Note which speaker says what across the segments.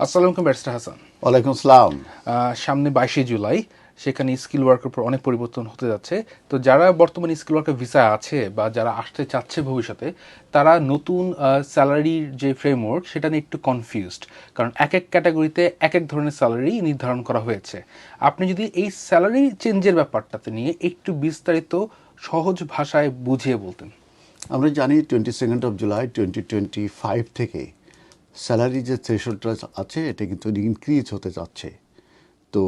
Speaker 1: আসসালামু আলাইকুম ব্যারিস্টার হাসান।
Speaker 2: ওয়ালাইকুম আসসালাম।
Speaker 1: সামনে বাইশে জুলাই সেখানে স্কিল ওয়ার্কের উপর অনেক পরিবর্তন হতে যাচ্ছে। তো যারা বর্তমানে স্কিল ওয়ার্কের ভিসা আছে বা যারা আসতে চাচ্ছে ভবিষ্যতে তারা নতুন স্যালারির যে ফ্রেমওয়ার্ক সেটা নিয়ে একটু কনফিউজড কারণ এক এক ক্যাটাগরিতে এক এক ধরনের স্যালারি নির্ধারণ করা হয়েছে। আপনি যদি এই স্যালারি চেঞ্জের ব্যাপারটাতে নিয়ে একটু বিস্তারিত সহজ ভাষায় বুঝিয়ে বলতেন।
Speaker 2: আমরা জানি twenty second of July twenty twenty five থেকে স্যালারি যে থ্রেশোল্ডটা আছে, এটা কিন্তু ইনক্রিজ হতে যাচ্ছে। তো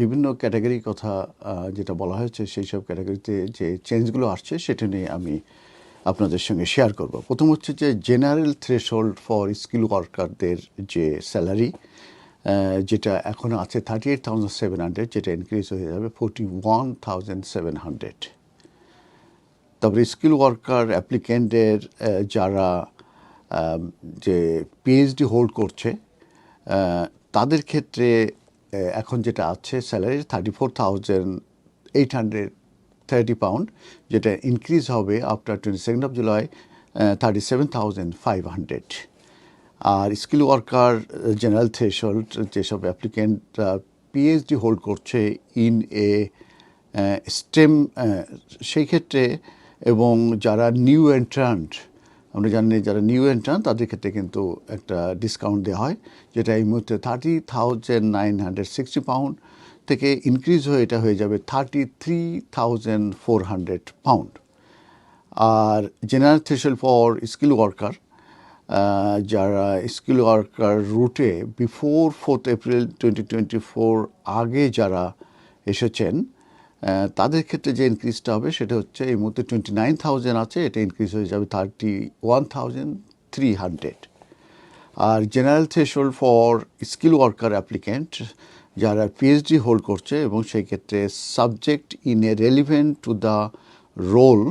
Speaker 2: বিভিন্ন ক্যাটাগরির কথা যেটা বলা হয়েছে, সেই সব ক্যাটাগরিতে যে চেঞ্জগুলো আসছে, সেটা নিয়ে আমি আপনাদের সঙ্গে শেয়ার করব। প্রথম হচ্ছে যে জেনারেল থ্রেশোল্ড ফর স্কিল ওয়ার্কারদের যে স্যালারি যেটা এখন আছে thirty eight thousand seven hundred যেটা ইনক্রিজ হয়ে যাবে forty one thousand seven hundred তারপরে স্কিল ওয়ার্কার অ্যাপ্লিকেন্টের যারা যে পিএইচডি হোল্ড করছে তাদের ক্ষেত্রে এখন যেটা আছে salary thirty four thousand eight hundred thirty pound যেটা ইনক্রিজ হবে after twenty second of July thirty seven thousand five hundred R skill worker general threshold যেসব অ্যাপ্লিকেন্ট পিএইচডি হোল্ড করছে ইন এ স্টেম সেই ক্ষেত্রে, এবং যারা নিউ এন্ট্রান্ট আমরা জানি যারা নিউ এন্ট্রান্ট তাদের ক্ষেত্রে কিন্তু একটা ডিসকাউন্ট দেওয়া হয়, যেটা এই মুহূর্তে thirty thousand nine hundred sixty pound থেকে ইনক্রিজ হয়ে এটা হয়ে যাবে thirty three thousand four hundred pound R general threshold for skill worker যারা স্কিল ওয়ার্কার রুটে before fourth April twenty twenty four আগে যারা এসেছেন তাদের ক্ষেত্রে যে ইনক্রিজটা হবে সেটা হচ্ছে এই মুহূর্তে টোয়েন্টি নাইন থাউজেন্ড আছে, এটা ইনক্রিজ হয়ে যাবে thirty one thousand three hundred R general threshold for skill worker applicant যারা পিএইচডি হোল্ড করছে এবং সেই ক্ষেত্রে subject in a relevant to the role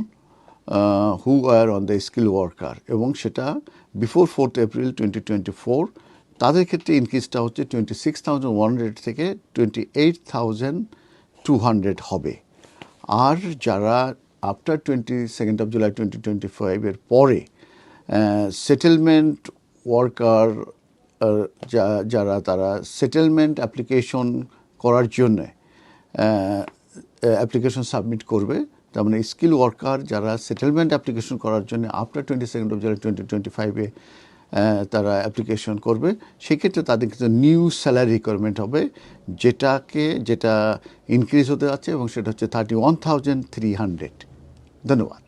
Speaker 2: who are on the skill worker এবং সেটা before fourth April twenty twenty four তাদের ক্ষেত্রে ইনক্রিজটা হচ্ছে twenty six thousand one hundred থেকে twenty eight thousand two hundred হবে। আর যারা after twenty second of July twenty twenty ফাইভের পরে সেটেলমেন্ট ওয়ার্কার যারা তারা সেটেলমেন্ট অ্যাপ্লিকেশন করার জন্যে অ্যাপ্লিকেশন সাবমিট করবে, তার মানে স্কিল ওয়ার্কার যারা সেটেলমেন্ট অ্যাপ্লিকেশন করার জন্য after twenty second of July twenty twenty ফাইভে তারা অ্যাপ্লিকেশন করবে। সেক্ষেত্রে তাদের কিন্তু নিউ স্যালারি রিকোয়ারমেন্ট হবে, যেটাকে, যেটা ইনক্রিজ হতে যাচ্ছে এবং সেটা হচ্ছে thirty one thousand three hundred ধন্যবাদ।